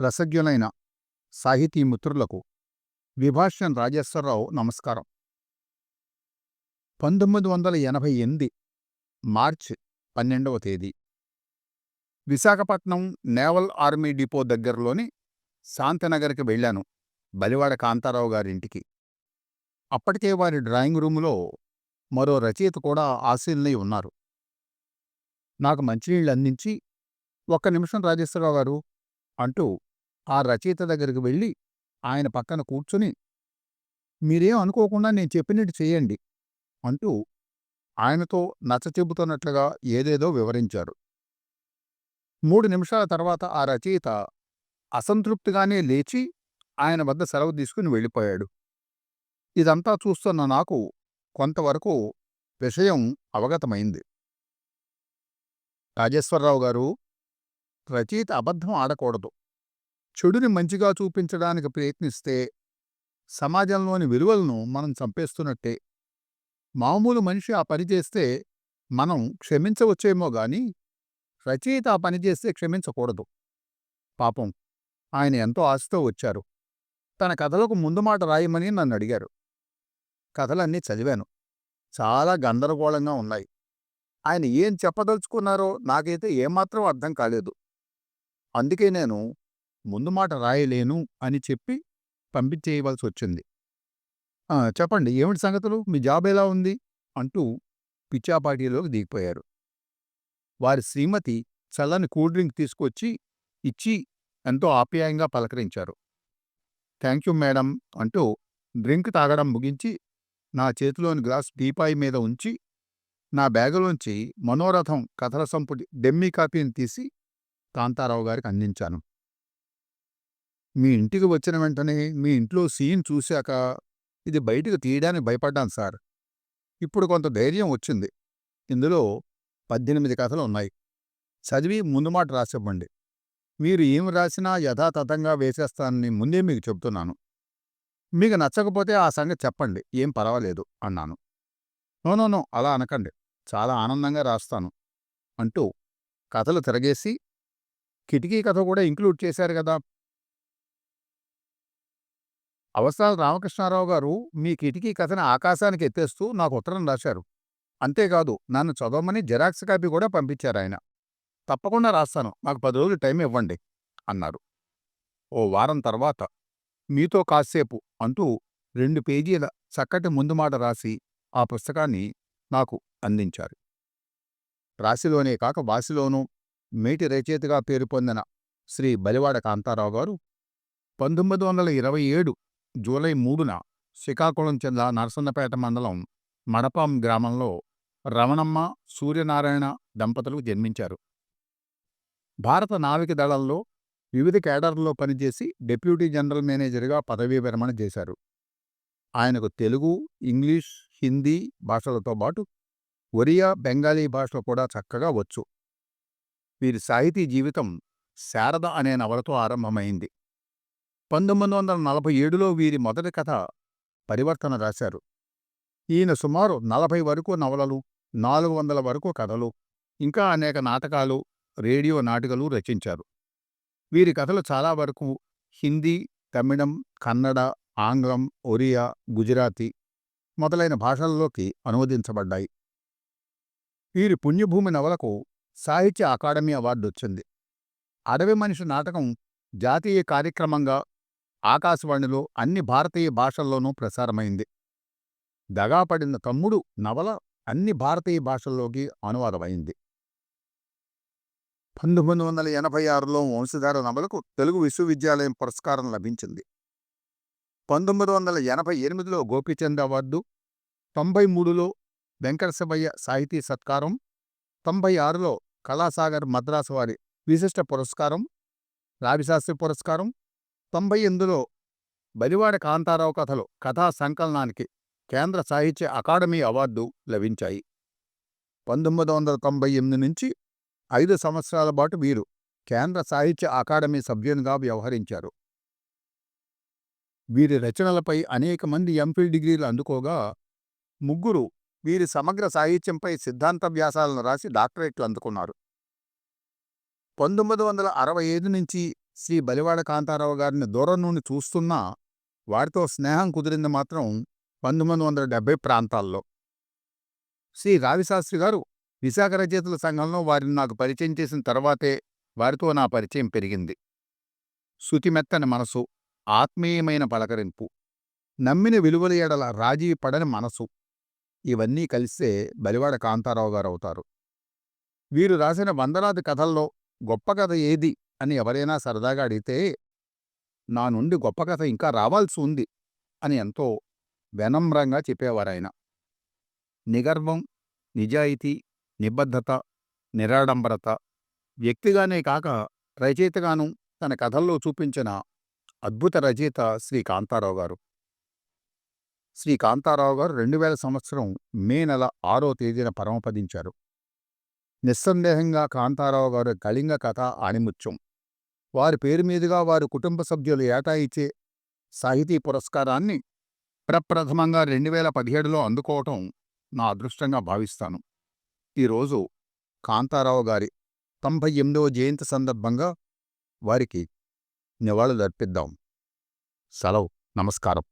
ప్రసజ్ఞులైన సాహితీ మిత్రులకు విభాష్యం రాజేశ్వరరావు నమస్కారం. పంతొమ్మిది వందల ఎనభై ఎనిమిది మార్చి పన్నెండవ తేదీ. విశాఖపట్నం నేవల్ ఆర్మీ డిపో దగ్గరలోని శాంతినగర్కి వెళ్ళాను బలివాడ కాంతారావు గారింటికి. అప్పటికే వారి డ్రాయింగ్ రూములో మరో రచయిత కూడా ఆశీనులై ఉన్నారు. నాకు మంచినీళ్ళు అందించి ఒక్క నిమిషం రాజేశ్వరరావు గారు అంటూ ఆ రచయిత దగ్గరికి వెళ్ళి ఆయన పక్కన కూర్చుని మీరేం అనుకోకుండా నేను చెప్పినట్టు చేయండి అంటూ ఆయనతో నచ్చ చెబుతున్నట్లుగా ఏదేదో వివరించారు. మూడు నిమిషాల తర్వాత ఆ రచయిత అసంతృప్తిగానే లేచి ఆయన వద్ద సెలవు తీసుకుని వెళ్ళిపోయాడు. ఇదంతా చూస్తున్న నాకు కొంతవరకు విషయం అవగతమైంది. రాజేశ్వరరావు గారు రచయిత అబద్ధం ఆడకూడదు. చెడుని మంచిగా చూపించడానికి ప్రయత్నిస్తే సమాజంలోని విలువలను మనం చంపేస్తున్నట్టే. మామూలు మనిషి ఆ పని చేస్తే మనం క్షమించవచ్చేమో గాని రచయిత ఆ పని చేస్తే క్షమించకూడదు. పాపం ఆయన ఎంతో ఆశతో వచ్చారు. తన కథలకు ముందు మాట రాయమని నన్ను అడిగారు. కథలన్నీ చదివాను. చాలా గందరగోళంగా ఉన్నాయి. ఆయన ఏం చెప్పదలుచుకున్నారో నాకైతే ఏమాత్రం అర్థం కాలేదు. అందుకే నేను ముందు మాట రాయలేను అని చెప్పి పంపించేయవలసి వచ్చింది "ఆ, చెప్పండి ఏమిటి సంగతులు? మీ జాబ్ ఎలా ఉంది? అంటూ పిచ్చాపాటీలోకి దిగిపోయారు. వారి శ్రీమతి చల్లని కూల్ డ్రింక్ తీసుకొచ్చి ఇచ్చి ఎంతో ఆప్యాయంగా పలకరించారు. థ్యాంక్ యూ మేడం అంటూ డ్రింక్ తాగడం ముగించి నా చేతిలోని గ్లాస్ టీపాయి మీద ఉంచి నా బ్యాగులోంచి మనోరథం కథల సంపుటి డెమ్మీ కాపీని తీసి కాంతారావు గారికి అందించాను. మీ ఇంటికి వచ్చిన వెంటనే మీ ఇంట్లో సీన్ చూశాక ఇది బయటకు తీయడానికి భయపడ్డాను సార్. ఇప్పుడు కొంత ధైర్యం వచ్చింది. ఇందులో పద్దెనిమిది కథలు ఉన్నాయి. చదివి ముందు మాట రాసివ్వండి. మీరు ఏం రాసినా యథాతథంగా వేసేస్తానని ముందే మీకు చెబుతున్నాను. మీకు నచ్చకపోతే ఆ సంగతి చెప్పండి. ఏం పర్వాలేదు అన్నాను. నోనోనో అలా అనకండి. చాలా ఆనందంగా రాస్తాను అంటూ కథలు తిరగేసి కిటికీ కథ కూడా ఇంక్లూడ్ చేశారు కదా. అవసరాల రామకృష్ణారావు గారు మీ కిటికీ కథని ఆకాశానికి ఎత్తేస్తూ నాకు ఉత్తరం రాశారు. అంతేకాదు నన్ను చదవమని జెరాక్స్ కాపీ కూడా పంపించారు ఆయన. తప్పకుండా రాస్తాను. నాకు పది రోజులు టైం ఇవ్వండి అన్నారు. ఓ వారం తర్వాత మీతో కాసేపు అంటూ రెండు పేజీల చక్కటి ముందు మాట రాసి ఆ పుస్తకాన్ని నాకు అందించారు. రాశిలోనే కాక వాసిలోనూ మేటి రచయితగా పేరు పొందిన శ్రీ బలివాడ కాంతారావు గారు పంతొమ్మిది వందల ఇరవై ఏడు జూలై మూడున శ్రీకాకుళం జిల్లా నరసన్నపేట మండలం మడపాం గ్రామంలో రమణమ్మ సూర్యనారాయణ దంపతులకు జన్మించారు. భారత నావిక దళంలో వివిధ కేడర్లలో పనిచేసి డిప్యూటీ జనరల్ మేనేజర్గా పదవీ విరమణ చేశారు. ఆయనకు తెలుగు ఇంగ్లీష్ హిందీ భాషలతో పాటు ఒరియా బెంగాలీ భాషలు కూడా చక్కగా వచ్చు. వీరి సాహితీ జీవితం శారద అనే నవలతో ఆరంభమైంది. పంతొమ్మిది వందల నలభై ఏడులో వీరి మొదటి కథ పరివర్తన రాశారు. ఈయన సుమారు నలభై వరకు నవలలు నాలుగు వందల వరకు కథలు ఇంకా అనేక నాటకాలు రేడియో నాటికలు రచించారు. వీరి కథలు చాలా వరకు హిందీ తమిళం కన్నడ ఆంగ్లం ఒరియా గుజరాతీ మొదలైన భాషల్లోకి అనువదించబడ్డాయి. వీరి పుణ్యభూమి నవలకు సాహిత్య అకాడమీ అవార్డు వచ్చింది అడవి మనిషి నాటకం జాతీయ కార్యక్రమంగా ఆకాశవాణిలో అన్ని భారతీయ భాషల్లోనూ ప్రసారమైంది. దగాపడిన తమ్ముడు నవల అన్ని భారతీయ భాషల్లోకి అనువాదమైంది. పంతొమ్మిది వందల ఎనభై ఆరులో వంశధార నవలకు తెలుగు విశ్వవిద్యాలయం పురస్కారం లభించింది. పంతొమ్మిది వందల ఎనభై ఎనిమిదిలో గోపీచంద్ అవార్డు తొంభై మూడులో వెంకటశివయ్య సాహితీ సత్కారం తొంభై ఆరులో కళాసాగర్ మద్రాసు వారి విశిష్ట పురస్కారం రావిశాస్త్రి పురస్కారం తొంభై ఎనిమిదిలో బలివాడ కాంతారావు కథలు కథా సంకలనానికి కేంద్ర సాహిత్య అకాడమీ అవార్డు లభించాయి. పంతొమ్మిది వందల తొంభై ఎనిమిది నుంచి ఐదు సంవత్సరాల పాటు వీరు కేంద్ర సాహిత్య అకాడమీ సభ్యునిగా వ్యవహరించారు. వీరి రచనలపై అనేక మంది ఎంఫిల్ డిగ్రీలు అందుకోగా ముగ్గురు వీరి సమగ్ర సాహిత్యంపై సిద్ధాంత వ్యాసాలను రాసి డాక్టరేట్లు అందుకున్నారు. పంతొమ్మిది వందల అరవై ఐదు నుంచి శ్రీ బలివాడ కాంతారావు గారిని దూరం నుండి చూస్తున్నా వారితో స్నేహం కుదిరింది మాత్రం పంతొమ్మిది వందల డెబ్బై ప్రాంతాల్లో. శ్రీ రావిశాస్త్రి గారు విశాఖ రచయితల సంఘంలో వారిని నాకు పరిచయం చేసిన తర్వాతే వారితో నా పరిచయం పెరిగింది. శుతిమెత్తని మనసు ఆత్మీయమైన పలకరింపు నమ్మిన విలువల ఎడల రాజీ పడని మనసు ఇవన్నీ కలిస్తే బలివాడ కాంతారావు గారు అవుతారు. వీరు రాసిన వందలాది కథల్లో గొప్ప కథ ఏది? అని ఎవరైనా సరదాగా అడిగితే నా నుండి గొప్ప కథ ఇంకా రావాల్సి ఉంది అని ఎంతో వినమ్రంగా చెప్పేవారాయన. నిగర్వం నిజాయితీ నిబద్ధత నిరాడంబరత వ్యక్తిగానే కాక రచయితగాను తన కథల్లో చూపించిన అద్భుత రచయిత శ్రీ కాంతారావు గారు. శ్రీ కాంతారావు గారు రెండు వేల సంవత్సరం మే నెల ఆరో తేదీన పరమపదించారు. నిస్సందేహంగా కాంతారావు గారు కళింగ కథ ఆణిముత్యం. వారి పేరు మీదుగా వారి కుటుంబ సభ్యులు ఏటా ఇచ్చే సాహితీ పురస్కారాన్ని ప్రప్రథమంగా రెండు వేల పదిహేడులో అందుకోవటం నా అదృష్టంగా భావిస్తాను. ఈరోజు కాంతారావు గారి తొంభై ఎనిమిదవ జయంతి సందర్భంగా వారికి నివాళులర్పిద్దాం. సెలవు. నమస్కారం.